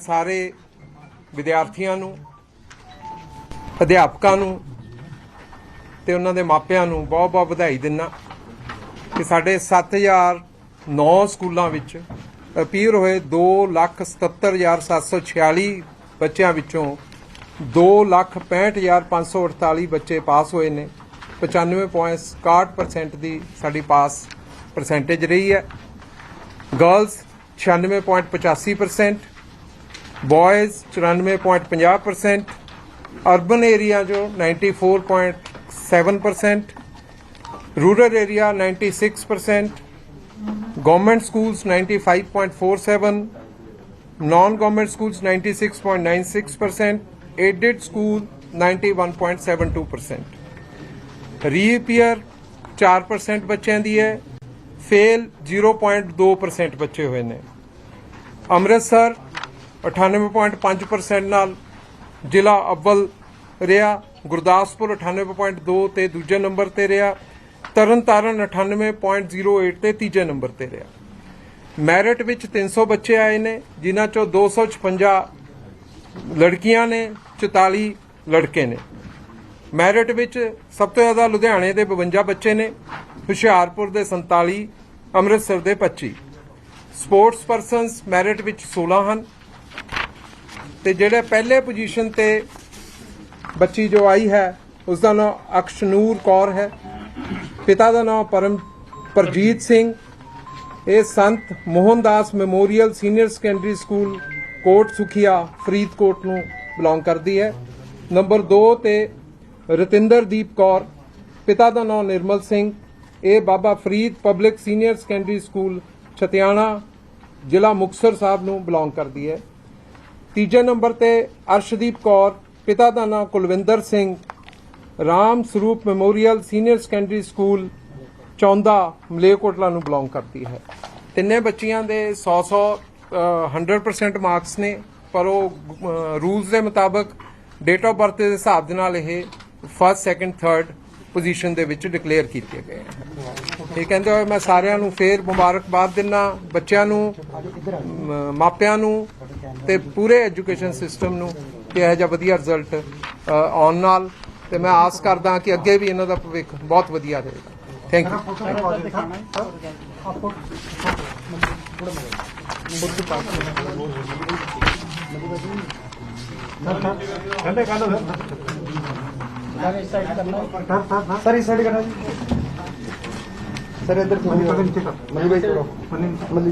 ਸਾਰੇ ਵਿਦਿਆਰਥੀਆਂ ਨੂੰ, ਅਧਿਆਪਕਾਂ ਨੂੰ ਤੇ ਉਹਨਾਂ ਦੇ ਮਾਪਿਆਂ ਨੂੰ ਬਹੁਤ-ਬਹੁਤ ਵਧਾਈ ਦਿੰਨਾ ਕਿ ਸਾਡੇ 7009 ਸਕੂਲਾਂ ਵਿੱਚ ਅਪੀਅਰ ਹੋਏ 277746 ਬੱਚਿਆਂ ਵਿੱਚੋਂ 265548 ਬੱਚੇ ਪਾਸ ਹੋਏ ਨੇ। 95.61% ਦੀ ਸਾਡੀ ਪਾਸ ਪਰਸੈਂਟੇਜ ਰਹੀ ਹੈ। ਗਰਲਸ 96.85% ਬॉयਜ਼ 94.50% ਅਰਬਨ ਏਰੀਆ ਜੋ 94.7% rural area 96% government schools 95.47 non government schools 96.96% aided school 91.72% reappear 4% ਬੱਚਿਆਂ ਦੀ ਹੈ ਫੇਲ 0.2% ਬੱਚੇ ਹੋਏ ਨੇ। ਅੰਮ੍ਰਿਤਸਰ 98.5% ਨਾਲ ਜ਼ਿਲ੍ਹਾ ਅਵਲ ਰਿਹਾ, ਗੁਰਦਾਸਪੁਰ 98.2 ਤੇ ਦੂਜੇ ਨੰਬਰ ਤੇ ਰਿਹਾ, ਤਰਨਤਾਰਨ 98.08 ਤੇ ਤੀਜੇ ਨੰਬਰ ਤੇ ਰਿਹਾ। ਮੈਰਿਟ ਵਿੱਚ 300 ਬੱਚੇ ਆਏ ਨੇ, ਜਿਨ੍ਹਾਂ ਚੋਂ 256 ਲੜਕੀਆਂ ਨੇ 44 ਲੜਕੇ ਨੇ। ਮੈਰਿਟ ਵਿੱਚ ਸਭ ਤੋਂ ਜ਼ਿਆਦਾ ਲੁਧਿਆਣੇ ਦੇ 52 ਬੱਚੇ ਨੇ, ਹੁਸ਼ਿਆਰਪੁਰ ਦੇ 47 ਅੰਮ੍ਰਿਤਸਰ ਦੇ 25 ਸਪੋਰਟਸ ਪਰਸਨਸ ਮੈਰਿਟ ਵਿੱਚ 16 ਹਨ। ਤੇ ਜਿਹੜੇ ਪਹਿਲੇ ਪੋਜੀਸ਼ਨ ਤੇ ਬੱਚੀ ਜੋ ਆਈ ਹੈ ਉਸ ਦਾ ਨਾਮ ਅਕਸ਼ਨੂਰ ਕੌਰ ਹੈ। ਪਿਤਾ ਦਾ ਨਾਮ ਪਰਮ, ਪਰਜੀਤ ਸਿੰਘ। ਇਹ Sant Mohandas memorial senior secondary school Kot Sukhia, Faridkot ਨੂੰ ਬਿਲੋਂਗ ਕਰਦੀ ਹੈ। ਨੰਬਰ 2 ਤੇ ਰਤਿੰਦਰਦੀਪ ਕੌਰ। ਪਿਤਾ ਦਾ ਨਾਮ ਨਿਰਮਲ ਸਿੰਘ। ਇਹ Baba Farid public senior secondary school, Chhatiana, ਜ਼ਿਲ੍ਹਾ ਮੁਕਤਸਰ ਸਾਹਿਬ ਨੂੰ ਬਿਲੋਂਗ ਕਰਦੀ ਹੈ। ਤੀਜੇ ਨੰਬਰ ਤੇ ਅਰਸ਼ਦੀਪ ਕੌਰ, ਪਿਤਾ ਦਾ ਨਾਮ Kulwinder Singh, Ram Sarup memorial senior secondary school, Chaunda Malerkotla ਨੂੰ ਬਿਲੋਂਗ ਕਰਦੀ ਹੈ। ਤਿੰਨੇ ਬੱਚੀਆਂ ਦੇ 100 100 100% ਮਾਰਕਸ ਨੇ, ਪਰ ਉਹ ਰੂਲਸ ਦੇ ਮੁਤਾਬਕ ਡੇਟ ਆਫ ਬਰਥ ਦੇ ਹਿਸਾਬ ਦੇ ਨਾਲ ਇਹ ਫਸਟ ਸੈਕੰਡ ਥਰਡ ਪੋਜੀਸ਼ਨ ਦੇ ਵਿੱਚ ਡਿਕਲੇਅਰ ਕੀਤੇ ਗਏ ਹਨ। ਇਹ ਕਹਿੰਦੇ ਹੋਏ ਮੈਂ ਸਾਰਿਆਂ ਨੂੰ ਫੇਰ ਮੁਬਾਰਕਬਾਦ ਦਿੰਨਾ, ਬੱਚਿਆਂ ਨੂੰ ਮਾਪਿਆਂ ਨੂੰ ਤੇ ਪੂਰੇ ਐਜੂਕੇਸ਼ਨ ਸਿਸਟਮ ਨੂੰ ਕਿ ਇਹ ਜਿਹਾ ਵਧੀਆ ਰਿਜ਼ਲਟ ਆਉਣ ਨਾਲ। ਤੇ ਮੈਂ ਆਸ ਕਰਦਾ ਕਿ ਅੱਗੇ ਵੀ ਇਹਨਾਂ ਦਾ ਭਵਿੱਖ ਬਹੁਤ ਵਧੀਆ ਰਹੇਗਾ। ਥੈਂਕ ਯੂ ਕਹਿੰਦੇ ਕਹਿੰਦੇ सर इस साइड करना जी सर इधर थोड़ी मनी नीचे कर। मनी भाई छोड़ो ਮਨੀ मनी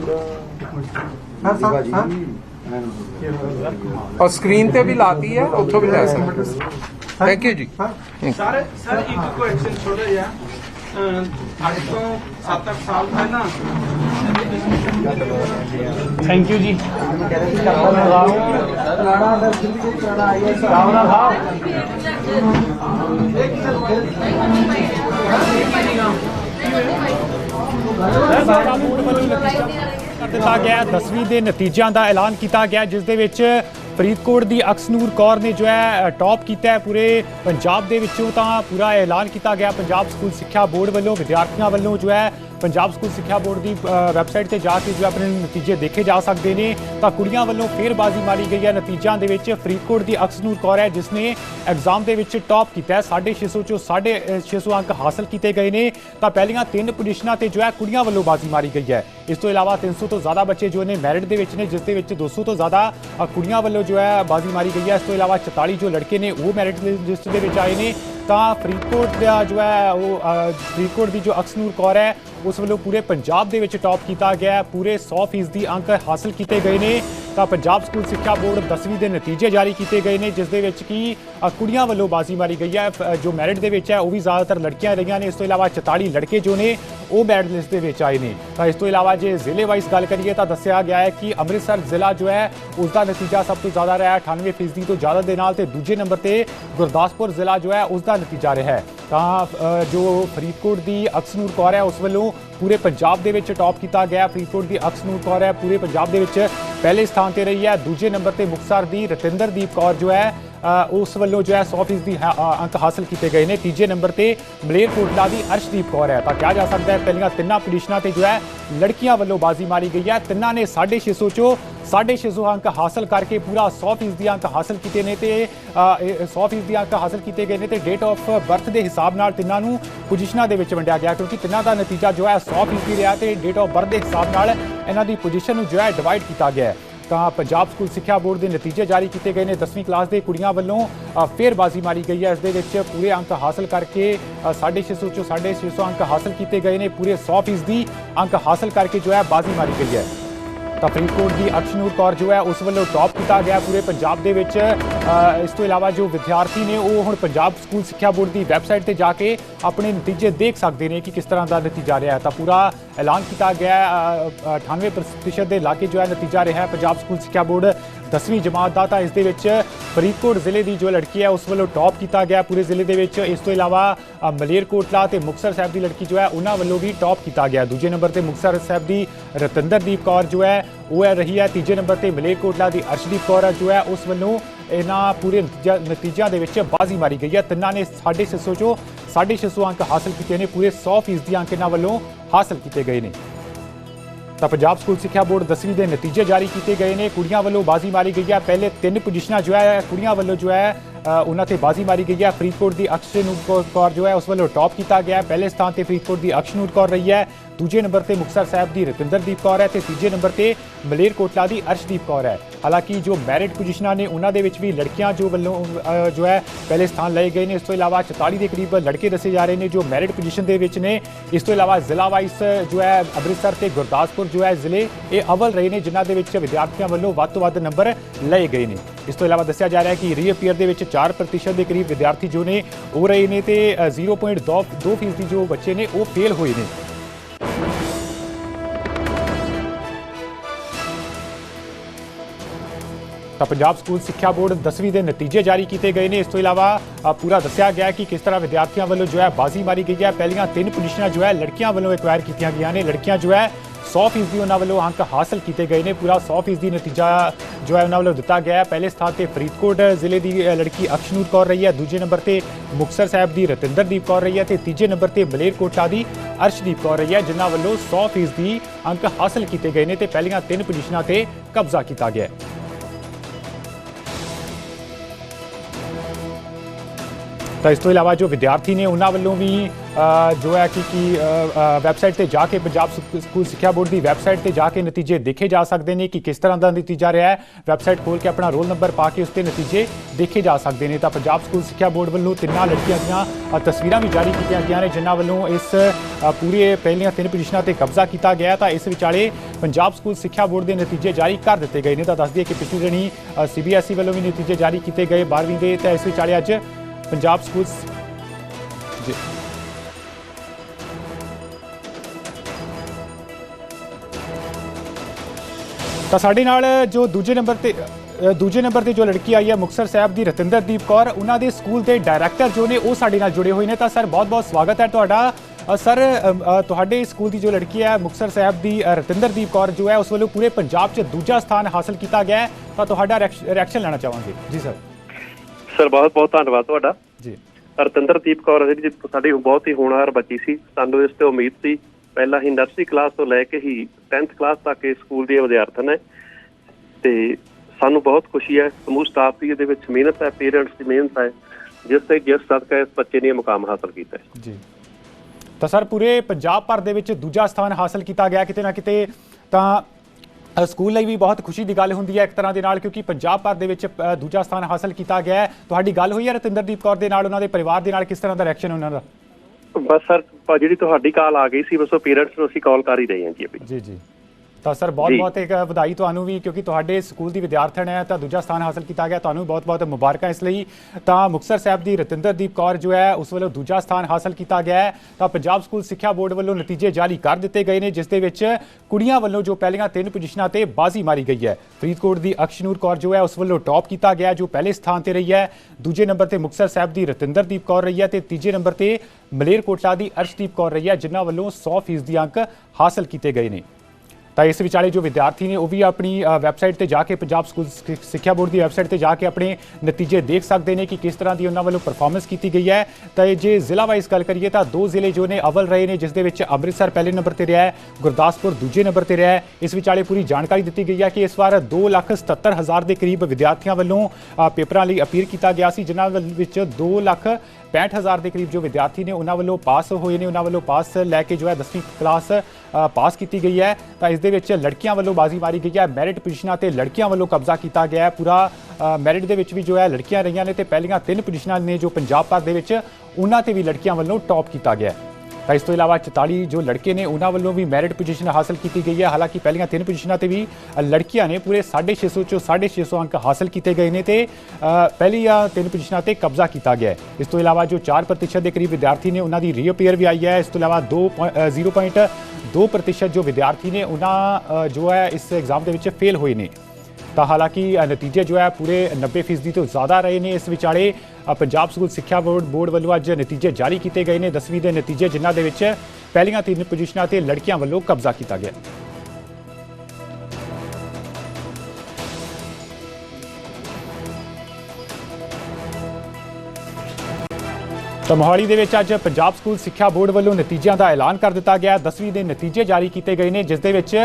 ਹਾਂ ਸਰ ਹਾਂ ਔਰ ਸਕਰੀਨ ਤੇ ਵੀ ਲਾਤੀ ਹੈ ਉੱਥੋਂ ਵੀ ਲੈ ਸਕਦੇ ਥੈਂਕ ਯੂ ਜੀ ਸਰ ਸਰ ਇੱਕ ਕੁਐਸਚਨ ਛੋਟਾ ਜਿਹਾ ਅਹ ਅੱਜ ਤੋਂ 7-8 ਸਾਲ ਪਹਿਲਾਂ ਥੈਂਕ ਯੂ ਜੀ। ਰਾਵਣਾ ਸਾਹਿਬ। ਦਿੱਤਾ ਗਿਆ 10ਵੀਂ ਦੇ ਨਤੀਜਿਆਂ ਦਾ ਐਲਾਨ ਕੀਤਾ ਗਿਆ, ਜਿਸ ਦੇ ਵਿੱਚ ਫਰੀਦਕੋਟ ਦੀ ਅਕਸਨੂਰ ਕੌਰ ਨੇ ਜੋ ਹੈ ਟੌਪ ਕੀਤਾ ਹੈ ਪੂਰੇ ਪੰਜਾਬ ਦੇ ਵਿੱਚੋਂ। ਤਾਂ ਪੂਰਾ ਐਲਾਨ ਕੀਤਾ ਗਿਆ। ਪੰਜਾਬ ਸਕੂਲ ਸਿੱਖਿਆ ਬੋਰਡ ਵੱਲੋਂ, ਵਿਦਿਆਰਥੀਆਂ ਵੱਲੋਂ ਜੋ ਹੈ ਪੰਜਾਬ ਸਕੂਲ ਸਿੱਖਿਆ ਬੋਰਡ ਦੀ ਵੈਬਸਾਈਟ ਤੇ ਜਾ ਕੇ ਜੋ ਹੈ ਆਪਣੇ ਨਤੀਜੇ ਦੇਖੇ ਜਾ ਸਕਦੇ ਨੇ, ਤਾਂ ਕੁੜੀਆਂ ਵੱਲੋਂ ਫੇਰ ਬਾਜ਼ੀ ਮਾਰੀ ਗਈ ਹੈ। ਨਤੀਜਿਆਂ ਦੇ ਵਿੱਚ ਫਰੀਦਕੋਟ ਦੀ ਅਕਸਨੂਰ ਕੌਰ ਹੈ ਜਿਸ ਨੇ ਐਗਜ਼ਾਮ ਦੇ ਵਿੱਚ ਟੌਪ ਕੀਤਾ ਹੈ। 650 ਚੋਂ 650 ਅੰਕ ਹਾਸਲ ਕੀਤੇ ਗਏ ਨੇ। ਤਾਂ ਪਹਿਲੀਆਂ ਤਿੰਨ ਪੋਜੀਸ਼ਨਾਂ ਤੇ ਜੋ ਹੈ, ਕੁੜੀਆਂ ਵੱਲੋਂ ਬਾਜ਼ੀ ਮਾਰੀ ਗਈ ਹੈ। ਇਸ ਤੋਂ ਇਲਾਵਾ 300 ਤੋਂ ਜ਼ਿਆਦਾ ਬੱਚੇ ਜੋ ਨੇ ਮੈਰਿਟ ਦੇ ਵਿੱਚ ਨੇ, ਜਿਸ ਦੇ ਵਿੱਚ 200 ਤੋਂ ਜ਼ਿਆਦਾ ਕੁੜੀਆਂ ਵੱਲੋਂ ਜੋ ਹੈ, ਬਾਜ਼ੀ ਮਾਰੀ ਗਈ ਹੈ। ਇਸ ਤੋਂ ਇਲਾਵਾ 44 ਜੋ ਲੜਕੇ ਨੇ, ਉਹ ਮੈਰਿਟ ਲਿਸਟ ਦੇ ਵਿੱਚ ਆਏ ਨੇ। ਤਾਂ ਫਰੀਦਕੋਟ ਦਾ ਜੋ ਹੈ, ਉਹ ਫਰੀਦਕੋਟ ਦੀ ਜੋ ਅਕਸਨੂਰ ਕੌਰ ਹੈ ਉਸ ਵੱਲੋਂ ਪੂਰੇ ਪੰਜਾਬ ਦੇ ਵਿੱਚ ਟੌਪ ਕੀਤਾ ਗਿਆ ਪੂਰੇ 100% ਦੀ ਅੰਕ ਹਾਸਲ ਕੀਤੇ ਗਏ ਨੇ। ਤਾਂ ਪੰਜਾਬ ਸਕੂਲ ਸਿੱਖਿਆ ਬੋਰਡ 10ਵੀਂ ਦੇ ਨਤੀਜੇ ਜਾਰੀ ਕੀਤੇ ਗਏ ਨੇ, ਜਿਸ ਦੇ ਵਿੱਚ ਕਿ ਕੁੜੀਆਂ ਵੱਲੋਂ ਬਾਜ਼ੀ ਮਾਰੀ ਗਈ ਹੈ। ਜੋ ਮੈਰਿਟ ਦੇ ਵਿੱਚ ਹੈ, ਉਹ ਵੀ ਜ਼ਿਆਦਾਤਰ ਲੜਕੀਆਂ ਰਹੀਆਂ ਨੇ। ਇਸ ਤੋਂ ਇਲਾਵਾ 44 ਲੜਕੇ ਜੋ ਨੇ, ਉਹ ਮੈਰਿਟ ਲਿਸਟ ਦੇ ਵਿੱਚ ਆਏ ਨੇ। ਤਾਂ ਇਸ ਤੋਂ ਇਲਾਵਾ ਜੇ ਜ਼ਿਲ੍ਹੇ ਵਾਈਜ਼ ਗੱਲ ਕਰੀਏ ਤਾਂ ਦੱਸਿਆ ਗਿਆ ਹੈ ਕਿ ਅੰਮ੍ਰਿਤਸਰ ਜ਼ਿਲ੍ਹਾ ਜੋ ਹੈ, ਉਸ ਦਾ ਨਤੀਜਾ ਸਭ ਤੋਂ ਜ਼ਿਆਦਾ ਰਿਹਾ ਹੈ 98% ਤੋਂ ਜ਼ਿਆਦਾ ਦੇ ਨਾਲ ਤੇ ਦੂਜੇ ਨੰਬਰ ਤੇ ਗੁਰਦਾਸਪੁਰ ਜ਼ਿਲ੍ਹਾ ਜੋ ਹੈ, ਉਸ ਦਾ ਨਤੀਜਾ ਰਿਹਾ ਹੈ। ਤਾਂ ਜੋ ਫਰੀਦਕੋਟ ਦੀ ਅਕਸਨੂਰ ਕੌਰ ਹੈ, ਉਸ ਵੱਲੋਂ ਪੂਰੇ ਪੰਜਾਬ ਦੇ ਵਿੱਚ ਟੌਪ ਕੀਤਾ ਗਿਆ। ਫਰੀਦਕੋਟ ਦੀ ਅਕਸਨੂਰ ਕੌਰ ਹੈ, ਪੂਰੇ ਪੰਜਾਬ ਦੇ ਵਿੱਚ ਪਹਿਲੇ ਸਥਾਨ ਤੇ ਰਹੀ ਹੈ। ਦੂਜੇ ਨੰਬਰ ਤੇ ਮੁਕਤਸਰ ਦੀ ਰਤਿੰਦਰਦੀਪ ਕੌਰ ਜੋ ਹੈ ਉਸ ਵੱਲੋਂ ਜੋ ਹੈ 100% ਦੀ ਹਾ- ਅੰਕ ਹਾਸਲ ਕੀਤੇ ਗਏ ਨੇ। ਤੀਜੇ ਨੰਬਰ ਤੇ ਮਲੇਰਕੋਟਲਾ ਦੀ ਅਰਸ਼ਦੀਪ ਕੌਰ ਹੈ। ਤਾਂ ਕਿਹਾ ਜਾ ਸਕਦਾ ਹੈ ਪਹਿਲੀਆਂ ਤਿੰਨਾਂ ਪੋਜੀਸ਼ਨਾਂ ਤੇ ਜੋ ਹੈ ਲੜਕੀਆਂ ਵੱਲੋਂ ਬਾਜ਼ੀ ਮਾਰੀ ਗਈ ਹੈ। ਤਿੰਨਾਂ ਨੇ 650 ਚੋਂ 650 ਅੰਕ ਹਾਸਲ ਕਰਕੇ ਪੂਰਾ 100 ਫੀਸਦੀ ਅੰਕ ਹਾਸਲ ਕੀਤੇ ਨੇ ਤੇ ਇਹ 100% ਦੀ ਅੰਕ ਹਾਸਲ ਕੀਤੇ ਗਏ ਨੇ ਤੇ ਡੇਟ ਆਫ ਬਰਥ ਦੇ ਹਿਸਾਬ ਨਾਲ ਤਿੰਨਾਂ ਨੂੰ ਪੋਜੀਸ਼ਨਾਂ ਦੇ ਵਿੱਚ ਵੰਡਿਆ ਗਿਆ ਕਿਉਂਕਿ ਤਿੰਨਾਂ ਦਾ ਨਤੀਜਾ ਜੋ ਹੈ 100% ਰਿਹਾ ਤੇ ਡੇਟ ਆਫ ਬਰਥ ਦੇ ਹਿਸਾਬ ਨਾਲ ਇਹਨਾਂ ਦੀ ਪੋਜੀਸ਼ਨ ਨੂੰ ਜੋ ਹੈ ਡਿਵਾਈਡ ਕੀਤਾ ਗਿਆ ਹੈ। ਤਾਂ ਪੰਜਾਬ ਸਕੂਲ ਸਿੱਖਿਆ ਬੋਰਡ ਦੇ ਨਤੀਜੇ ਜਾਰੀ ਕੀਤੇ ਗਏ ਨੇ। 10ਵੀਂ ਕਲਾਸ ਦੇ ਕੁੜੀਆਂ ਵੱਲੋਂ ਅ, ਬਾਜ਼ੀ ਮਾਰੀ ਗਈ ਹੈ। ਇਸ ਦੇ ਵਿੱਚ ਪੂਰੇ ਅੰਕ ਹਾਸਲ ਕਰਕੇ ਅ, 650 ਚੋਂ 650 ਅੰਕ ਹਾਸਲ ਕੀਤੇ ਗਏ ਨੇ। ਪੂਰੇ 100% ਦੀ ਅੰਕ ਹਾਸਲ ਕਰਕੇ ਜੋ ਹੈ ਬਾਜ਼ੀ ਮਾਰੀ ਗਈ ਹੈ। ਤਾਂ ਫਰੀਦਕੋਟ ਦੀ ਅਕਸ਼ਨੂਰ ਕੌਰ ਜੋ ਹੈ ਉਸ ਵੱਲੋਂ ਟੌਪ ਕੀਤਾ ਗਿਆ ਪੂਰੇ ਪੰਜਾਬ ਦੇ ਵਿੱਚ ਇਸ ਤੋਂ ਇਲਾਵਾ ਜੋ ਵਿਦਿਆਰਥੀ ਨੇ ਉਹ ਹੁਣ ਪੰਜਾਬ ਸਕੂਲ ਸਿੱਖਿਆ ਬੋਰਡ ਦੀ ਵੈਬਸਾਈਟ ਤੇ ਜਾ ਕੇ ਆਪਣੇ ਨਤੀਜੇ ਦੇਖ ਸਕਦੇ ਨੇ ਕਿ ਕਿਸ ਤਰ੍ਹਾਂ ਦਾ ਨਤੀਜਾ ਰਿਹਾ ਹੈ। ਤਾਂ ਪੂਰਾ ਐਲਾਨ ਕੀਤਾ ਗਿਆ ਹੈ, ਅ, ਅ, 98% ਦੇ ਲਾਗੇ ਜੋ ਹੈ ਨਤੀਜਾ ਰਿਹਾ ਹੈ ਪੰਜਾਬ ਸਕੂਲ ਸਿੱਖਿਆ ਬੋਰਡ 10ਵੀਂ ਜਮਾਤ ਦਾ। ਤਾਂ ਇਸ ਦੇ ਵਿੱਚ ਫਰੀਦਕੋਟ ਜ਼ਿਲ੍ਹੇ ਦੀ ਜੋ ਲੜਕੀ ਹੈ ਉਸ ਵੱਲੋਂ ਟੌਪ ਕੀਤਾ ਗਿਆ ਪੂਰੇ ਜ਼ਿਲ੍ਹੇ ਦੇ ਵਿੱਚ ਇਸ ਤੋਂ ਇਲਾਵਾ ਮਲੇਰਕੋਟਲਾ ਤੇ ਮੁਕਤਸਰ ਸਾਹਿਬ ਦੀ ਲੜਕੀ ਜੋ ਹੈ ਉਹਨਾਂ ਵੱਲੋਂ ਵੀ ਟੌਪ ਕੀਤਾ ਗਿਆ ਦੂਜੇ ਨੰਬਰ ਤੇ ਮੁਕਤਸਰ ਸਾਹਿਬ ਦੀ ਰਤਿੰਦਰਦੀਪ ਕੌਰ ਜੋ ਹੈ ਉਹ ਹੈ ਰਹੀ ਹੈ। ਤੀਜੇ ਨੰਬਰ ਤੇ ਮਲੇਰਕੋਟਲਾ ਦੀ ਅਰਸ਼ਦੀਪ ਕੌਰ ਹੈ ਜੋ ਹੈ ਉਸ ਵੱਲੋਂ ਇਹਨਾਂ ਪੂਰੇ ਨਤੀਜਾ- ਨਤੀਜਿਆਂ ਦੇ ਵਿੱਚ ਬਾਜ਼ੀ ਮਾਰੀ ਗਈ ਹੈ। ਤਿੰਨਾਂ ਨੇ 650 ਚੋਂ 650 ਅੰਕ ਹਾਸਲ ਕੀਤੇ ਨੇ। ਪੂਰੇ 100% ਅੰਕ ਇਹਨਾਂ ਵੱਲੋਂ ਹਾਸਲ ਕੀਤੇ ਗਏ ਨੇ। ਤਾਂ ਪੰਜਾਬ ਸਕੂਲ ਸਿੱਖਿਆ ਬੋਰਡ 10ਵੀਂ ਦੇ ਨਤੀਜੇ ਜਾਰੀ ਕੀਤੇ ਗਏ ਨੇ। ਕੁੜੀਆਂ ਵੱਲੋਂ ਬਾਜ਼ੀ ਮਾਰੀ ਗਈ ਹੈ। ਪਹਿਲੇ ਤਿੰਨ ਪੋਜੀਸ਼ਨਾਂ ਜੋ ਹੈ, ਕੁੜੀਆਂ ਵੱਲੋਂ ਜੋ ਹੈ ਉਹਨਾਂ ਤੇ ਬਾਜ਼ੀ ਮਾਰੀ ਗਈ ਹੈ। ਫਰੀਦਕੋਟ ਦੀ ਅਕਸ਼ਨੂਰ ਕੌਰ- ਕੌਰ ਜੋ ਹੈ, ਉਸ ਵੱਲੋਂ ਟੌਪ ਕੀਤਾ ਗਿਆ ਹੈ। ਪਹਿਲੇ ਸਥਾਨ ਤੇ ਫਰੀਦਕੋਟ ਦੀ ਅਕਸ਼ਨੂਰ ਕੌਰ ਰਹੀ ਹੈ। ਦੂਜੇ ਨੰਬਰ ਤੇ ਮੁਕਤਸਰ ਸਾਹਿਬ ਦੀ ਰਤਿੰਦਰਦੀਪ ਕੌਰ ਹੈ ਤੇ ਤੀਜੇ ਨੰਬਰ ਤੇ ਮਲੇਰਕੋਟਲਾ ਦੀ ਅਰਸ਼ਦੀਪ ਕੌਰ ਹੈ। ਹਾਲਾਂਕਿ ਜੋ ਮੈਰਿਟ ਪੋਜੀਸ਼ਨਾਂ ਨੇ ਉਹਨਾਂ ਦੇ ਵਿੱਚ ਵੀ ਲੜਕੀਆਂ ਜੋ ਵੱਲੋਂ ਜੋ ਹੈ ਪਹਿਲੇ ਸਥਾਨ ਲਏ ਗਏ ਨੇ। ਇਸ ਤੋਂ ਇਲਾਵਾ 44 ਦੇ ਕਰੀਬ ਲੜਕੇ ਦੱਸੇ ਜਾ ਰਹੇ ਨੇ ਜੋ ਮੈਰਿਟ ਪੋਜੀਸ਼ਨ ਦੇ ਵਿੱਚ ਨੇ। ਇਸ ਤੋਂ ਇਲਾਵਾ ਜ਼ਿਲ੍ਹਾ ਵਾਈਸ ਜੋ ਹੈ ਅੰਮ੍ਰਿਤਸਰ ਤੇ ਗੁਰਦਾਸਪੁਰ ਜੋ ਹੈ ਜ਼ਿਲ੍ਹੇ ਇਹ ਅਵਲ ਰਹੇ ਨੇ ਜਿਨ੍ਹਾਂ ਦੇ ਵਿੱਚ ਵਿਦਿਆਰਥੀਆਂ ਵੱਲੋਂ ਵੱਧ ਤੋਂ ਵੱਧ ਨੰਬਰ ਲਏ ਗਏ ਨੇ। ਇਸ ਤੋਂ ਇਲਾਵਾ ਦੱਸਿਆ ਜਾ ਰਿਹਾ ਹੈ ਕਿ ਰੀਅਪੀਅਰ ਦੇ ਵਿੱਚ 4% ਦੇ ਕਰੀਬ ਵਿਦਿਆਰਥੀ ਜੋ ਨੇ ਉਹ ਰਹੇ ਨੇ ਤੇ ਅ, 0.2 ਫੀਸਦੀ ਜੋ ਬੱਚੇ ਨੇ ਉਹ ਫੇਲ ਹੋਏ ਨੇ। ਤਾਂ ਪੰਜਾਬ ਸਕੂਲ ਸਿੱਖਿਆ ਬੋਰਡ 10ਵੀਂ ਦੇ ਨਤੀਜੇ ਜਾਰੀ ਕੀਤੇ ਗਏ ਨੇ। ਇਸ ਤੋਂ ਇਲਾਵਾ ਪੂਰਾ ਦੱਸਿਆ ਗਿਆ ਕਿ ਕਿਸ ਤਰ੍ਹਾਂ ਵਿਦਿਆਰਥੀਆਂ ਵੱਲੋਂ ਜੋ ਹੈ ਬਾਜ਼ੀ ਮਾਰੀ ਗਈ ਹੈ। ਪਹਿਲੀਆਂ ਤਿੰਨ ਪੁਜੀਸ਼ਨਾਂ ਜੋ ਹੈ ਲੜਕੀਆਂ ਵੱਲੋਂ ਐਕਵਾਇਰ ਕੀਤੀਆਂ ਗਈਆਂ ਨੇ। ਲੜਕੀਆਂ ਜੋ ਹੈ 100% ਉਹਨਾਂ ਵੱਲੋਂ ਅੰਕ ਹਾਸਲ ਕੀਤੇ ਗਏ ਨੇ। ਪੂਰਾ 100% ਨਤੀਜਾ ਜੋ ਹੈ ਉਹਨਾਂ ਵੱਲੋਂ ਦਿੱਤਾ ਗਿਆ ਹੈ। ਪਹਿਲੇ ਸਥਾਨ ਤੇ ਫਰੀਦਕੋਟ ਜ਼ਿਲ੍ਹੇ ਦੀ ਲੜਕੀ ਅਕਸ਼ਨੂਰ ਕੌਰ ਰਹੀ ਹੈ। ਦੂਜੇ ਨੰਬਰ ਤੇ ਮੁਕਤਸਰ ਸਾਹਿਬ ਦੀ ਰਤਿੰਦਰਦੀਪ ਕੌਰ ਰਹੀ ਹੈ ਤੇ ਤੀਜੇ ਨੰਬਰ ਤੇ ਮਲੇਰਕੋਟਲਾ ਦੀ ਅਰਸ਼ਦੀਪ ਕੌਰ ਰਹੀ ਹੈ, ਜਿਨ੍ਹਾਂ ਵੱਲੋਂ 100% ਅੰਕ ਹਾਸਲ ਕੀਤੇ ਗਏ ਨੇ ਤੇ ਪਹਿਲੀਆਂ ਤਿੰਨ ਪੁਜੀਸ਼ਨਾਂ ਤੇ ਕਬਜ਼ਾ ਕੀਤਾ ਗਿਆ ਹੈ। ਤਾਂ ਇਸ ਤੋਂ ਇਲਾਵਾ ਜੋ ਵਿਦਿਆਰਥੀ ਨੇ ਉਹਨਾਂ ਵੱਲੋਂ ਵੀ ਜੋ ਹੈ ਕਿ, ਕੀ ਵੈਬਸਾਈਟ ਤੇ ਜਾ ਕੇ ਪੰਜਾਬ ਸਕੂ- ਸਕੂਲ ਸਿੱਖਿਆ ਬੋਰਡ ਦੀ ਵੈਬਸਾਈਟ ਤੇ ਜਾ ਕੇ ਨਤੀਜੇ ਦੇਖੇ ਜਾ ਸਕਦੇ ਨੇ ਕਿ ਕਿਸ ਤਰ੍ਹਾਂ ਦਾ ਨਤੀਜਾ ਰਿਹਾ ਹੈ। ਵੈਬਸਾਈਟ ਖੋਲ ਕੇ ਆਪਣਾ ਰੋਲ ਨੰਬਰ ਪਾ ਕੇ ਉਸ ਤੇ ਨਤੀਜੇ ਦੇਖੇ ਜਾ ਸਕਦੇ ਨੇ। ਤਾਂ ਪੰਜਾਬ ਸਕੂਲ ਸਿੱਖਿਆ ਬੋਰਡ ਵੱਲੋਂ ਤਿੰਨਾਂ ਲੜਕੀਆਂ ਦੀਆਂ ਤਸਵੀਰਾਂ ਵੀ ਜਾਰੀ ਕੀਤੀਆਂ ਗਈਆਂ ਨੇ, ਜਿਨ੍ਹਾਂ ਵੱਲੋਂ ਇਸ ਪੂਰੇ ਪਹਿਲੀਆਂ ਤਿੰਨ ਪੋਜੀਸ਼ਨਾਂ ਤੇ ਕਬਜ਼ਾ ਕੀਤਾ ਗਿਆ ਤਾਂ ਇਸ ਵਿਚਾਲੇ ਪੰਜਾਬ ਸਕੂਲ ਸਿੱਖਿਆ ਬੋਰਡ ਦੇ ਨਤੀਜੇ ਜਾਰੀ ਕਰ ਦਿੱਤੇ ਗਏ ਨੇ। ਤਾਂ ਦੱਸ ਦਈਏ ਕਿ ਪਿਛਲੀ ਦਿਨੀ ਸੀਬੀਐਸਈ ਵੱਲੋਂ ਵੀ ਨਤੀਜੇ ਜਾਰੀ ਕੀਤੇ ਗਏ। 12ਵੀਂ ਦੇ ਤਾਂ ਇਸ ਵਿਚਾਲੇ ਅੱਜ ਪੰਜਾਬ ਸਕੂਲ ਜੀ। ਤਾਂ ਸਾਡੇ ਨਾਲ ਜੋ ਦੂਜੇ ਨੰਬਰ ਤੇ ਦੂਜੇ ਨੰਬਰ ਤੇ ਜੋ ਲੜਕੀ ਆਈ ਹੈ ਮੁਕਤਸਰ ਸਾਹਿਬ ਦੀ ਰਤਿੰਦਰਦੀਪ ਕੌਰ ਉਹਨਾਂ ਦੇ ਸਕੂਲ ਦੇ ਡਾਇਰੈਕਟਰ ਜੋ ਨੇ ਉਹ ਸਾਡੇ ਨਾਲ ਜੁੜੇ ਹੋਏ ਨੇ। ਤਾਂ ਸਰ ਬਹੁਤ-ਬਹੁਤ ਸਵਾਗਤ ਹੈ ਤੁਹਾਡਾ। ਸਰ ਤੁਹਾਡੇ ਸਕੂਲ ਦੀ ਜੋ ਲੜਕੀ ਹੈ ਮੁਕਤਸਰ ਸਾਹਿਬ ਦੀ ਅ, ਰਤਿੰਦਰਦੀਪ ਕੌਰ ਜੋ ਹੈ ਉਸ ਵੱਲੋਂ ਪੂਰੇ ਪੰਜਾਬ 'ਚ ਦੂਜਾ ਸਥਾਨ ਹਾਸਲ ਕੀਤਾ ਗਿਆ ਤਾਂ ਤੁਹਾਡਾ ਰਿਐਕਸ਼ਨ ਲੈਣਾ ਚਾਹਾਂਗੇ। ਜੀ ਸਰ। ਸਰ ਬਹੁਤ ਬਹੁਤ ਧੰਨਵਾਦ ਤੁਹਾਡਾ। ਜੀ। ਰਤਿੰਦਰਦੀਪ ਕੌਰ ਜਿਹੜੀ ਜੀ ਸਾਡੀ ਬਹੁਤ ਹੀ ਹੋਣਹਾਰ ਬੱਚੀ ਸੀ ਸਾਨੂੰ ਇਸ ਤੇ ਉਮੀਦ ਸੀ। ਪਹਿਲਾਂ ਹੀ ਨਰਸਰੀ ਕਲਾਸ ਤੋਂ ਲੈ ਕੇ ਹੀ 10th ਕਲਾਸ ਤੱਕ ਇਸ ਸਕੂਲ ਦੀ ਵਿਦਿਆਰਥਣ ਹੈ। ਤੇ ਸਾਨੂੰ ਬਹੁਤ ਖੁਸ਼ੀ ਹੈ। ਸਮੂਹ ਸਟਾਫ ਦੀ ਇਹਦੇ ਵਿੱਚ ਮਿਹਨਤ ਹੈ ਪੇਰੈਂਟਸ ਦੀ ਮਿਹਨਤ ਹੈ ਜਿਸ ਤੇ ਜਿਸ ਸਦਕਾ ਇਸ ਬੱਚੇ ਨੇ ਇਹ ਮੁਕਾਮ ਹਾਸਲ ਕੀਤਾ ਹੈ। ਜੀ। ਤਾਂ ਸਰ ਪੂਰੇ ਪੰਜਾਬ ਭਰ ਦੇ ਵਿੱਚ ਦੂਜਾ ਸਥਾਨ ਹਾਸਲ ਕੀਤਾ ਗਿਆ ਕਿਤੇ ਨਾ ਕਿਤੇ ਤਾਂ ਸਕੂਲ ਲਈ ਵੀ ਬਹੁਤ ਖੁਸ਼ੀ ਦੀ ਗੱਲ ਹੁੰਦੀ ਹੈ ਇੱਕ ਤਰ੍ਹਾਂ ਦੇ ਨਾਲ ਕਿਉਂਕਿ ਪੰਜਾਬ ਭਰ ਦੇ ਵਿੱਚ ਦੂਜਾ ਸਥਾਨ ਹਾਸਲ ਕੀਤਾ ਗਿਆ ਹੈ। ਤੁਹਾਡੀ ਗੱਲ ਹੋਈ ਹੈ ਰਤਿੰਦਰਦੀਪ ਕੌਰ ਦੇ ਨਾਲ ਉਹਨਾਂ ਦੇ ਪਰਿਵਾਰ ਦੇ ਨਾਲ ਕਿਸ ਤਰ੍ਹਾਂ ਦਾ ਰਿਐਕਸ਼ਨ ਉਹਨਾਂ ਦਾ? ਬਸ ਸਰ ਜਿਹੜੀ ਤੁਹਾਡੀ ਕਾਲ ਆ ਗਈ ਸੀ ਬਸ ਉਹ ਪੇਰੈਂਟਸ ਨੂੰ ਅਸੀਂ ਕਾਲ ਕਰ ਹੀ ਰਹੇ ਹਾਂ ਜੀ ਅਭੀ। ਜੀ ਜੀ। ਤਾਂ ਸਰ ਬਹੁਤ ਜੀ। ਬਹੁਤ ਇੱਕ ਵਧਾਈ ਤੁਹਾਨੂੰ ਵੀ ਕਿਉਂਕਿ ਤੁਹਾਡੇ ਸਕੂਲ ਦੀ ਵਿਦਿਆਰਥਣ ਹੈ ਤਾਂ ਦੂਜਾ ਸਥਾਨ ਹਾਸਲ ਕੀਤਾ ਗਿਆ। ਤੁਹਾਨੂੰ ਬਹੁਤ ਬਹੁਤ ਮੁਬਾਰਕਾਂ ਇਸ ਲਈ। ਤਾਂ ਮੁਕਤਸਰ ਸਾਹਿਬ ਦੀ ਰਤਿੰਦਰਦੀਪ ਕੌਰ ਜੋ ਹੈ ਉਸ ਵੱਲੋਂ ਦੂਜਾ ਸਥਾਨ ਹਾਸਲ ਕੀਤਾ ਗਿਆ ਹੈ। ਤਾਂ ਪੰਜਾਬ ਸਕੂਲ ਸਿੱਖਿਆ ਬੋਰਡ ਵੱਲੋਂ ਨਤੀਜੇ ਜਾਰੀ ਕਰ ਦਿੱਤੇ ਗਏ ਨੇ ਜਿਸ ਦੇ ਵਿੱਚ ਕੁੜੀਆਂ ਵੱਲੋਂ ਜੋ ਪਹਿਲੀਆਂ ਤਿੰਨ ਪੋਜੀਸ਼ਨਾਂ ਤੇ ਬਾਜ਼ੀ ਮਾਰੀ ਗਈ ਹੈ। ਫਰੀਦਕੋਟ ਦੀ ਅਕਸ਼ਨੂਰ ਕੌਰ ਜੋ ਹੈ ਉਸ ਵੱਲੋਂ ਟੌਪ ਕੀਤਾ ਗਿਆ ਜੋ ਪਹਿਲੇ ਸਥਾਨ ਤੇ ਰਹੀ ਹੈ। ਦੂਜੇ ਨੰਬਰ ਤੇ ਮੁਕਤਸਰ ਸਾਹਿਬ ਦੀ ਰਤਿੰਦਰਦੀਪ ਕੌਰ ਰਹੀ ਹੈ ਤੇ ਤੀਜੇ ਨੰਬਰ ਤੇ ਮਲੇਰਕੋਟਲਾ ਦੀ ਅਰਸ਼ਦੀਪ ਕੌਰ ਰਹੀ ਹੈ ਜਿਨ੍ਹਾਂ ਵੱਲੋਂ 100% ਦੀ ਅੰਕ ਹਾਸਲ ਕੀਤੇ ਗਏ ਨੇ। ਤਾਂ ਇਸ ਵਿਚਾਲੇ ਜੋ ਵਿਦਿਆਰਥੀ ਨੇ ਉਹ ਵੀ ਆਪਣੀ ਅ, ਵੈਬਸਾਈਟ ਤੇ ਜਾ ਕੇ ਪੰਜਾਬ ਸਕੂਲ ਸਿ- ਸਿੱਖਿਆ ਬੋਰਡ ਦੀ ਵੈਬਸਾਈਟ ਤੇ ਜਾ ਕੇ ਆਪਣੇ ਨਤੀਜੇ ਦੇਖ ਸਕਦੇ ਨੇ ਕਿ ਕਿਸ ਤਰ੍ਹਾਂ ਦੀ ਉਹਨਾਂ ਵੱਲੋਂ ਪਰਫਾਰਮੈਂਸ ਕੀਤੀ ਗਈ ਹੈ। ਤਾਂ ਜੇ ਜ਼ਿਲ੍ਹਾ ਵਾਈਜ਼ ਗੱਲ ਕਰੀਏ ਤਾਂ ਦੋ ਜ਼ਿਲ੍ਹੇ ਜੋ ਨੇ ਅਵਲ ਰਹੇ ਨੇ ਜਿਸ ਦੇ ਵਿੱਚ ਅੰਮ੍ਰਿਤਸਰ ਪਹਿਲੇ ਨੰਬਰ ਤੇ ਰਿਹਾ ਹੈ ਗੁਰਦਾਸਪੁਰ ਦੂਜੇ ਨੰਬਰ ਤੇ ਰਿਹਾ ਹੈ। ਇਸ ਵਿਚਾਲੇ ਪੂਰੀ ਜਾਣਕਾਰੀ ਦਿੱਤੀ ਗਈ ਹੈ ਕਿ ਇਸ ਵਾਰ 277000 ਦੇ ਕਰੀਬ ਵਿਦਿਆਰਥੀਆਂ ਵੱਲੋਂ ਪੇਪਰਾਂ ਲਈ ਅਪੀਲ ਕੀਤਾ ਗਿਆ ਸੀ ਜਿਨ੍ਹਾਂ ਵੱਲ- ਵਿੱਚ 2 ਲੱਖ 65000 ਦੇ ਕਰੀਬ ਜੋ ਵਿਦਿਆਰਥੀ ਨੇ ਉਹਨਾਂ ਵੱਲੋਂ ਪਾਸ ਹੋਏ ਨੇ, ਉਹਨਾਂ ਵੱਲੋਂ ਪਾਸ ਲੈ ਕੇ ਜੋ ਹੈ 10ਵੀਂ ਕਲਾਸ ਪਾਸ ਕੀਤੀ ਗਈ ਹੈ। ਤਾਂ ਇਸ ਦੇ ਵਿੱਚ ਲੜਕੀਆਂ ਵੱਲੋਂ ਬਾਜ਼ੀ ਮਾਰੀ ਗਈ ਹੈ। ਮੈਰਿਟ ਪੋਜੀਸ਼ਨਾਂ ਤੇ ਲੜਕੀਆਂ ਵੱਲੋਂ ਕਬਜ਼ਾ ਕੀਤਾ ਗਿਆ ਹੈ। ਪੂਰਾ ਮੈਰਿਟ ਦੇ ਵਿੱਚ ਵੀ ਜੋ ਹੈ ਲੜਕੀਆਂ ਰਹੀਆਂ ਨੇ ਤੇ ਪਹਿਲੀਆਂ ਤਿੰਨ ਪੋਜੀਸ਼ਨਾਂ ਨੇ ਜੋ ਪੰਜਾਬ ਭਰ ਦੇ ਵਿੱਚ, ਉਹਨਾਂ ਤੇ ਵੀ ਲੜਕੀਆਂ ਵੱਲੋਂ ਟੌਪ ਕੀਤਾ ਗਿਆ ਹੈ। ਤਾਂ ਇਸ ਤੋਂ ਇਲਾਵਾ 44 ਜੋ ਲੜਕੇ ਨੇ ਉਹਨਾਂ ਵੱਲੋਂ ਵੀ ਮੈਰਿਟ ਪੋਜੀਸ਼ਨ ਹਾਸਲ ਕੀਤੀ ਗਈ ਹੈ। ਹਾਲਾਂਕਿ ਪਹਿਲੀਆਂ ਤਿੰਨ ਪੋਜੀਸ਼ਨਾਂ ਤੇ ਵੀ ਲੜਕੀਆਂ ਨੇ ਪੂਰੇ 650 ਚੋਂ 650 ਅੰਕ ਹਾਸਲ ਕੀਤੇ ਗਏ ਨੇ ਤੇ ਅ, ਪਹਿਲੀਆਂ ਤਿੰਨ ਪੋਜੀਸ਼ਨਾਂ ਤੇ ਕਬਜ਼ਾ ਕੀਤਾ ਗਿਆ ਹੈ। ਇਸ ਤੋਂ ਇਲਾਵਾ ਜੋ 4% ਦੇ ਕਰੀਬ ਵਿਦਿਆਰਥੀ ਨੇ ਉਹਨਾਂ ਦੀ ਰੀਅਪੀਅਰ ਵੀ ਆਈ ਹੈ। ਇਸ ਤੋਂ ਇਲਾਵਾ 2 0.2% ਜੋ ਵਿਦਿਆਰਥੀ ਨੇ ਉਹਨਾਂ ਜੋ ਹੈ ਇਸ ਐਗਜ਼ਾਮ ਦੇ ਵਿੱਚ ਫੇਲ ਹੋਏ ਨੇ। ਤਾਂ ਹਾਲਾਂਕਿ ਨਤੀਜੇ ਜੋ ਹੈ, ਪੂਰੇ 90% ਤੋਂ ਜ਼ਿਆਦਾ ਰਹੇ ਨੇ ਇਸ ਵਿਚਾਲੇ। ਪੰਜਾਬ ਸਕੂਲ ਸਿੱਖਿਆ ਬੋਰਡ ਬੋਰਡ ਵੱਲੋਂ ਅੱਜ ਨਤੀਜੇ ਜਾਰੀ ਕੀਤੇ ਗਏ ਨੇ। 10ਵੀਂ ਦੇ ਨਤੀਜੇ ਜਿਨ੍ਹਾਂ ਦੇ ਵਿੱਚ ਪਹਿਲੀਆਂ ਤਿੰਨ ਪੋਜੀਸ਼ਨਾਂ ਤੇ ਲੜਕੀਆਂ ਵੱਲੋਂ ਕਬਜ਼ਾ ਕੀਤਾ ਗਿਆ। ਤਾਂ ਮੋਹਾਲੀ ਦੇ ਵਿੱਚ ਅੱਜ ਪੰਜਾਬ ਸਕੂਲ ਸਿੱਖਿਆ ਬੋਰਡ ਵੱਲੋਂ ਨਤੀਜਿਆਂ ਦਾ ਐਲਾਨ ਕਰ ਦਿੱਤਾ ਗਿਆ। 10ਵੀਂ ਦੇ ਨਤੀਜੇ ਜਾਰੀ ਕੀਤੇ ਗਏ ਨੇ, ਜਿਸ ਦੇ ਵਿੱਚ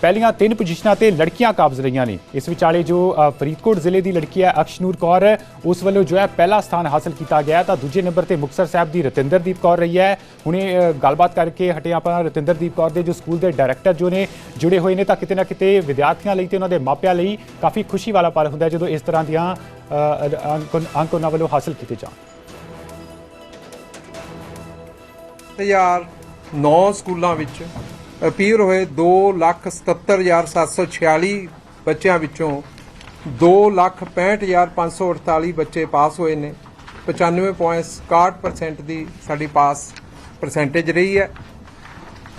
ਪਹਿਲੀਆਂ ਤਿੰਨ ਪੋਜੀਸ਼ਨਾਂ ਤੇ ਲੜਕੀਆਂ ਕਾਬਜ਼ ਰਹੀਆਂ ਨੇ। ਇਸ ਵਿਚਾਲੇ ਜੋ ਫਰੀਦਕੋਟ ਜ਼ਿਲ੍ਹੇ ਦੀ ਲੜਕੀ ਹੈ, ਅਕਸ਼ਨੂਰ ਕੌਰ, ਉਸ ਵੱਲੋਂ ਜੋ ਹੈ ਪਹਿਲਾ ਸਥਾਨ ਹਾਸਲ ਕੀਤਾ ਗਿਆ ਤਾਂ ਦੂਜੇ ਨੰਬਰ ਤੇ ਮੁਕਤਸਰ ਸਾਹਿਬ ਦੀ ਰਤਿੰਦਰਦੀਪ ਕੌਰ ਰਹੀ ਹੈ। ਹੁਣੇ ਗੱਲਬਾਤ ਕਰਕੇ ਹਟੇ ਆਪਾਂ ਰਤਿੰਦਰਦੀਪ ਕੌਰ ਦੇ ਜੋ ਸਕੂਲ ਦੇ ਡਾਇਰੈਕਟਰ ਜੋ ਨੇ, ਜੁੜੇ ਹੋਏ ਨੇ ਤਾਂ ਕਿਤੇ ਨਾ ਕਿਤੇ ਵਿਦਿਆਰਥੀਆਂ ਲਈ ਤੇ ਉਹਨਾਂ ਦੇ ਮਾਪਿਆਂ ਲਈ ਕਾਫੀ ਖੁਸ਼ੀ ਵਾਲਾ ਪਲ ਹੁੰਦਾ ਜਦੋਂ ਇਸ ਤਰ੍ਹਾਂ ਦੀਆਂ ਅੰਕ ਉਹਨਾਂ ਵੱਲੋਂ ਹਾਸਲ ਕੀਤੇ ਜਾਣ। ਹਜ਼ਾਰ 9 ਸਕੂਲਾਂ ਵਿੱਚ ਅਪੀਅਰ ਹੋਏ 277746 ਬੱਚਿਆਂ ਵਿੱਚੋਂ 265548 ਬੱਚੇ ਪਾਸ ਹੋਏ ਨੇ। 95.61% ਦੀ ਸਾਡੀ ਪਾਸ ਪਰਸੈਂਟੇਜ ਰਹੀ ਹੈ।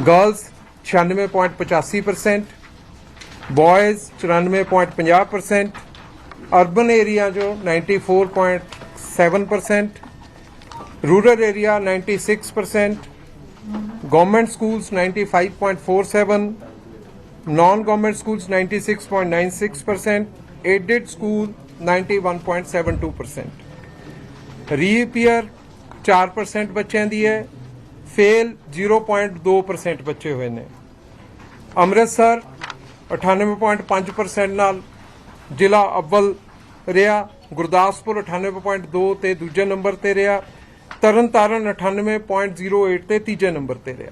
ਗਰਲਸ 96.85% ਬॉयਜ਼ 94.50% ਅਰਬਨ ਏਰੀਆ ਜੋ 94.7% rural area 96% government schools 95.47 non government schools 96.96% aided school 91.72% reappear 4% ਬੱਚਿਆਂ ਦੀ ਹੈ ਫੇਲ 0.2% ਬੱਚੇ ਹੋਏ ਨੇ। ਅੰਮ੍ਰਿਤਸਰ 98.5% ਨਾਲ ਜ਼ਿਲ੍ਹਾ ਅਵਲ ਰਿਹਾ, ਗੁਰਦਾਸਪੁਰ 98.2 ਤੇ ਦੂਜੇ ਨੰਬਰ ਤੇ ਰਿਹਾ। ਤਰਨਤਾਰਨ 98.08 ਤੇ ਤੀਜੇ ਨੰਬਰ ਤੇ ਰਿਹਾ।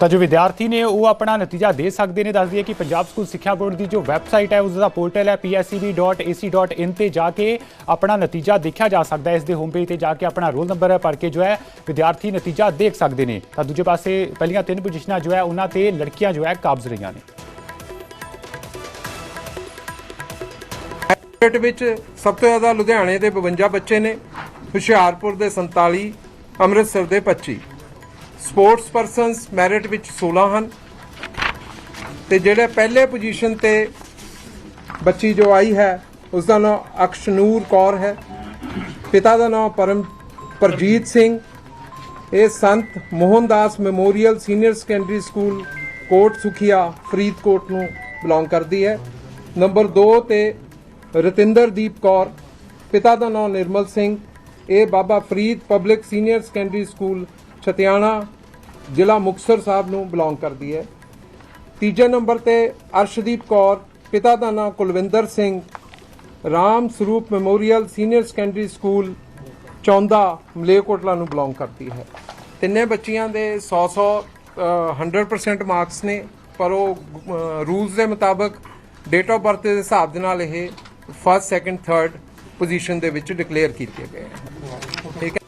ਤਾਂ ਜੋ ਵਿਦਿਆਰਥੀ ਨੇ ਉਹ ਆਪਣਾ ਨਤੀਜਾ ਦੇ ਸਕਦੇ ਨੇ, ਦੱਸ ਦਈਏ ਕਿ ਪੰਜਾਬ ਸਕੂਲ ਸਿੱਖਿਆ ਬੋਰਡ ਦੀ ਜੋ ਵੈਬਸਾਈਟ ਹੈ, ਉਸ ਦਾ ਪੋਰਟਲ ਹੈ pscb.ac.in ਤੇ ਜਾ ਕੇ ਆਪਣਾ ਨਤੀਜਾ ਦੇਖਿਆ ਜਾ ਸਕਦਾ ਹੈ। ਇਸ ਦੇ ਹੋਮ ਪੇਜ ਤੇ ਜਾ ਕੇ ਆਪਣਾ ਰੋਲ ਨੰਬਰ ਭਰ ਕੇ ਜੋ ਹੈ ਵਿਦਿਆਰਥੀ ਨਤੀਜਾ ਦੇਖ ਸਕਦੇ ਨੇ। ਤਾਂ ਦੂਜੇ ਪਾਸੇ ਪਹਿਲੀਆਂ ਤਿੰਨ ਪੋਜੀਸ਼ਨਾਂ ਜੋ ਹੈ, ਉਹਨਾਂ ਤੇ ਲੜਕੀਆਂ ਜੋ ਹੈ ਕਾਬਜ਼ ਰਹੀਆਂ ਨੇ। ਮੈਰਿਟ ਵਿੱਚ ਸਭ ਤੋਂ ਜ਼ਿਆਦਾ ਲੁਧਿਆਣੇ ਦੇ 52 ਬੱਚੇ ਨੇ, ਹੁਸ਼ਿਆਰਪੁਰ ਦੇ 47 ਅੰਮ੍ਰਿਤਸਰ ਦੇ 25 ਸਪੋਰਟਸ ਪਰਸਨਸ ਮੈਰਿਟ ਵਿੱਚ 16 ਹਨ। ਤੇ ਜਿਹੜੇ ਪਹਿਲੇ ਪੋਜੀਸ਼ਨ ਤੇ ਬੱਚੀ ਜੋ ਆਈ ਹੈ ਉਸ ਦਾ ਨਾਮ ਅਕਸ਼ਨੂਰ ਕੌਰ ਹੈ। ਪਿਤਾ ਦਾ ਨਾਮ ਪਰਮ, ਪਰਜੀਤ ਸਿੰਘ। ਇਹ Sant Mohandas memorial senior secondary school Kot Sukhia Faridkot ਨੂੰ ਬਿਲੋਂਗ ਕਰਦੀ ਹੈ। ਨੰਬਰ 2 ਤੇ ਰਤਿੰਦਰਦੀਪ ਕੌਰ ਪਿਤਾ ਦਾ ਨਾਮ ਨਿਰਮਲ ਸਿੰਘ ਇਹ Baba Farid public senior secondary school Chhatiana ਜ਼ਿਲ੍ਹਾ ਮੁਕਤਸਰ ਸਾਹਿਬ ਨੂੰ ਬਿਲੋਂਗ ਕਰਦੀ ਹੈ। ਤੀਜੇ ਨੰਬਰ ਤੇ ਅਰਸ਼ਦੀਪ ਕੌਰ ਪਿਤਾ ਦਾ ਨਾਮ Kulwinder Singh Ram Sarup memorial senior secondary school Chaunda Malerkotla ਨੂੰ ਬਿਲੋਂਗ ਕਰਦੀ ਹੈ। ਤਿੰਨੇ ਬੱਚੀਆਂ ਦੇ 100 100 ਅ, 100% ਮਾਰਕਸ ਨੇ ਪਰ ਉਹ ਰੂਲਸ ਦੇ ਮੁਤਾਬਕ ਡੇਟ ਆਫ ਬਰਥ ਦੇ ਹਿਸਾਬ ਦੇ ਨਾਲ ਇਹ ਫਸਟ ਸੈਕੰਡ ਥਰਡ ਪੋਜੀਸ਼ਨ ਦੇ ਵਿੱਚ ਡਿਕਲੇਅਰ ਕੀਤੇ ਗਏ ਠੀਕ ਹੈ?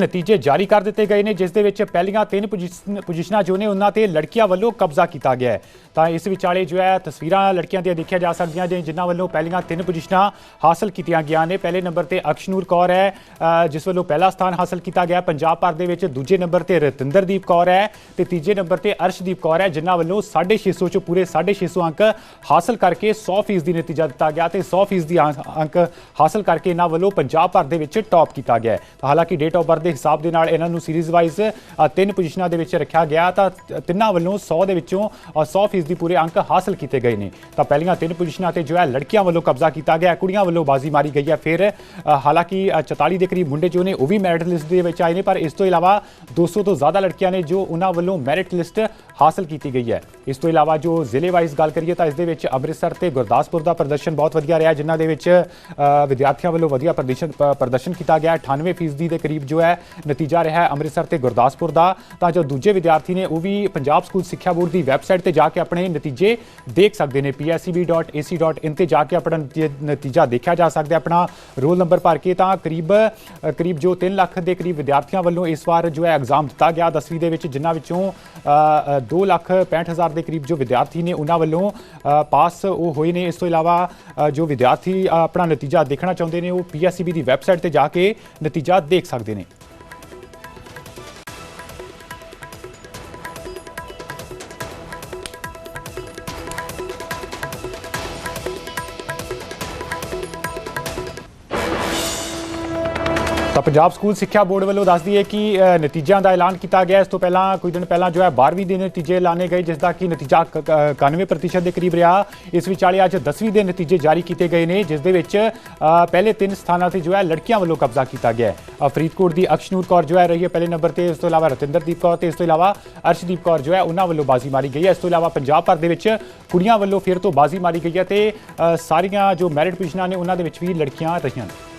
ਨਤੀਜੇ ਜਾਰੀ ਕਰ ਦਿੱਤੇ ਗਏ ਨੇ, ਜਿਸ ਦੇ ਵਿੱਚ ਪਹਿਲੀਆਂ ਤਿੰਨ ਪੋਜੀਸ਼ਨ- ਪੋਜੀਸ਼ਨਾਂ ਜੋ ਨੇ, ਉਹਨਾਂ ਤੇ ਲੜਕੀਆਂ ਵੱਲੋਂ ਕਬਜ਼ਾ ਕੀਤਾ ਗਿਆ ਹੈ। ਤਾਂ ਇਸ ਵਿਚਾਲੇ ਜੋ ਹੈ ਤਸਵੀਰਾਂ ਲੜਕੀਆਂ ਦੀਆਂ ਦੇਖਿਆ ਜਾ ਸਕਦੀਆਂ ਨੇ ਜਿਨ੍ਹਾਂ ਵੱਲੋਂ ਪਹਿਲੀਆਂ ਤਿੰਨ ਪੋਜੀਸ਼ਨਾਂ ਹਾਸਲ ਕੀਤੀਆਂ ਗਿਆ ਨੇ। ਪਹਿਲੇ ਨੰਬਰ ਤੇ ਅਕਸ਼ਨੂਰ ਕੌਰ ਹੈ ਜਿਸ ਵੱਲੋਂ ਪਹਿਲਾ ਸਥਾਨ ਹਾਸਲ ਕੀਤਾ ਗਿਆ। ਪੰਜਾਬ ਭਰ ਦੇ ਵਿੱਚ ਦੂਜੇ ਨੰਬਰ ਤੇ ਰਤਿੰਦਰਦੀਪ ਕੌਰ ਹੈ ਤੇ ਤੀਜੇ ਨੰਬਰ ਤੇ ਅਰਸ਼ਦੀਪ ਕੌਰ ਹੈ ਜਿਨ੍ਹਾਂ ਵੱਲੋਂ 650 ਚੋਂ ਪੂਰੇ 650 ਅੰਕ ਹਾਸਲ ਕਰਕੇ 100% ਦੀ ਨਤੀਜਾ ਦਿੱਤਾ ਗਿਆ ਤੇ 100% ਦੀ ਅੰਕ- ਹਾਸਲ ਕਰਕੇ ਇਹਨਾਂ ਵੱਲੋਂ ਪੰਜਾਬ ਭਰ ਦੇ ਵਿੱਚ ਟੌਪ ਕੀਤਾ ਗਿਆ ਤਾਂ ਹਾਲਾਂਕਿ ਡੇਟ ਆਫ ਬਰਥ ਦੇ ਹਿਸਾਬ ਦੇ ਨਾਲ ਇਹਨਾਂ ਨੂੰ ਸੀਰੀਜ਼ ਵਾਈਜ਼ ਤਿੰਨ ਪੋਜੀਸ਼ਨਾਂ ਦੇ ਵਿੱਚ ਰੱਖਿਆ ਗਿਆ। ਤਾਂ ਤਿੰਨਾਂ ਵੱਲੋਂ 100 ਦੇ ਵਿੱਚੋਂ ਅ, 100% ਦੀ ਪੂਰੇ ਅੰਕ ਹਾਸਲ ਕੀਤੇ ਗਏ ਨੇ। ਤਾਂ ਪਹਿਲੀਆਂ ਤਿੰਨ ਪੋਜੀਸ਼ਨਾਂ ਤੇ ਜੋ ਹੈ ਲੜਕੀਆਂ ਵੱਲੋਂ ਕਬਜ਼ਾ ਕੀਤਾ ਗਿਆ ਕੁੜੀਆਂ ਵੱਲੋਂ ਬਾਜ਼ੀ ਮਾਰੀ ਗਈ ਹੈ। ਫਿਰ ਹਾਲਾਂਕਿ ਅ, 44 ਦੇ ਕਰੀਬ ਮੁੰਡੇ ਜੋ ਨੇ ਉਹ ਵੀ ਮੈਰਿਟ ਲਿਸਟ ਦੇ ਵਿੱਚ ਆਏ ਨੇ ਪਰ ਇਸ ਤੋਂ ਇਲਾਵਾ 200 ਤੋਂ ਜ਼ਿਆਦਾ ਲੜਕੀਆਂ ਨੇ ਜੋ ਉਹਨਾਂ ਵੱਲੋਂ ਮੈਰਿਟ ਲਿਸਟ ਹਾਸਲ ਕੀਤੀ ਗਈ ਹੈ। ਇਸ ਤੋਂ ਇਲਾਵਾ ਜੋ ਜ਼ਿਲ੍ਹੇ ਵਾਈਜ਼ ਗੱਲ ਕਰੀਏ ਤਾਂ ਇਸ ਦੇ ਵਿੱਚ ਅੰਮ੍ਰਿਤਸਰ ਤੇ ਗੁਰਦਾਸਪੁਰ ਦਾ ਪ੍ਰਦਰਸ਼ਨ ਬਹੁਤ ਵਧੀਆ ਰਿਹਾ ਜਿਨ੍ਹਾਂ ਦੇ ਵਿੱਚ ਵਿਦਿਆਰਥੀਆਂ ਵੱਲੋਂ ਵਧੀਆ ਪ੍ਰਦਰਸ਼ਨ ਕੀਤਾ ਗਿਆ। 98% ਫੀਸਦੀ ਦੇ ਕਰੀਬ ਜੋ ਹੈ ਨਤੀਜਾ ਰਿਹਾ ਅੰਮ੍ਰਿਤਸਰ ਤੇ ਗੁਰਦਾਸਪੁਰ ਦਾ। ਤਾਂ ਜੋ ਦੂਜੇ ਵਿਦਿਆਰਥੀ ਨੇ ਉਹ ਵੀ ਪੰਜਾਬ ਸਕੂਲ ਸਿੱਖਿਆ ਬੋਰਡ ਦੀ ਵੈਬਸਾਈਟ ਤੇ ਜਾ ਕੇ ਆਪਣੇ ਨਤੀਜੇ ਦੇਖ ਸਕਦੇ ਨੇ। Pscb.ac.in ਤੇ ਜਾ ਕੇ ਆਪਣਾ ਨਤੀ- ਨਤੀਜਾ ਦੇਖਿਆ ਜਾ ਸਕਦਾ ਆਪਣਾ ਰੋਲ ਨੰਬਰ ਭਰ ਕੇ ਤਾਂ ਕਰੀਬ ਕਰੀਬ ਜੋ 3 ਲੱਖ ਦੇ ਕਰੀਬ ਵਿਦਿਆਰਥੀਆਂ ਵੱਲੋਂ ਇਸ ਵਾਰ ਜੋ ਹੈ ਐਗਜ਼ਾਮ ਦਿੱਤਾ ਗਿਆ। 10ਵੀਂ ਦੇ ਵਿੱਚ ਜਿਨ੍ਹਾਂ ਵਿੱਚੋਂ 2 ਲੱਖ 65 ਹਜ਼ਾਰ ਦੇ ਕਰੀਬ ਜੋ ਵਿਦਿਆਰਥੀ ਨੇ ਉਹਨਾਂ ਵੱਲੋਂ ਪਾਸ ਉਹ ਹੋਏ ਨੇ। ਇਸ ਤੋਂ ਇਲਾਵਾ ਜੋ ਵਿਦਿਆਰਥੀ ਆਪਣਾ ਨਤੀਜਾ ਦੇਖਣਾ ਚਾਹੁੰਦੇ ਨੇ ਉਹ ਪੀਐਸਸੀਬੀ ਦੀ ਵੈਬਸਾਈਟ ਤੇ ਜਾ ਕੇ ਨਤੀਜਾ ਦੇਖ ਸਕਦੇ ਨੇ। ਪੰਜਾਬ ਸਕੂਲ ਸਿੱਖਿਆ ਬੋਰਡ ਵੱਲੋਂ ਦੱਸ ਦਈਏ ਕਿ ਨਤੀਜਿਆਂ ਦਾ ਐਲਾਨ ਕੀਤਾ ਗਿਆ। ਇਸ ਤੋਂ ਪਹਿਲਾਂ ਕੁਝ ਦਿਨ ਪਹਿਲਾਂ ਜੋ ਹੈ 12ਵੀਂ ਦੇ ਨਤੀਜੇ ਐਲਾਨੇ ਗਏ, ਜਿਸ ਦਾ ਕਿ ਨਤੀਜਾ ਕ- ਕ- 91% ਦੇ ਕਰੀਬ ਰਿਹਾ। ਇਸ ਵਿਚਾਲੇ ਅੱਜ 10ਵੀਂ ਦੇ ਨਤੀਜੇ ਜਾਰੀ ਕੀਤੇ ਗਏ ਨੇ, ਜਿਸ ਦੇ ਵਿੱਚ ਪਹਿਲੇ ਤਿੰਨ ਸਥਾਨਾਂ ਤੇ ਜੋ ਹੈ, ਲੜਕੀਆਂ ਵੱਲੋਂ ਕਬਜ਼ਾ ਕੀਤਾ ਗਿਆ ਹੈ। ਫਰੀਦਕੋਟ ਦੀ ਅਕਸ਼ਨੂਰ ਕੌਰ ਜੋ ਹੈ, ਰਹੀ ਹੈ ਪਹਿਲੇ ਨੰਬਰ ਤੇ। ਇਸ ਤੋਂ ਇਲਾਵਾ ਰਤਿੰਦਰਦੀਪ ਕੌਰ ਤੇ ਇਸ ਤੋਂ ਇਲਾਵਾ ਅਰਸ਼ਦੀਪ ਕੌਰ ਜੋ ਹੈ, ਉਹਨਾਂ ਵੱਲੋਂ ਬਾਜ਼ੀ ਮਾਰੀ ਗਈ ਹੈ। ਇਸ ਤੋਂ ਇਲਾਵਾ ਪੰਜਾਬ ਭਰ ਦੇ ਵਿੱਚ ਕੁੜੀਆਂ ਵੱਲੋਂ ਫਿਰ ਤੋਂ ਬਾਜ਼ੀ ਮਾਰੀ ਗਈ ਹੈ ਤੇ ਸਾਰੀਆਂ ਜੋ ਮੈਰਿਟ ਪੋਜੀਸ਼ਨਾਂ ਨੇ, ਉਹਨਾਂ ਦੇ ਵਿੱਚ ਵੀ ਲੜਕੀਆਂ ਰਹੀਆਂ ਨੇ।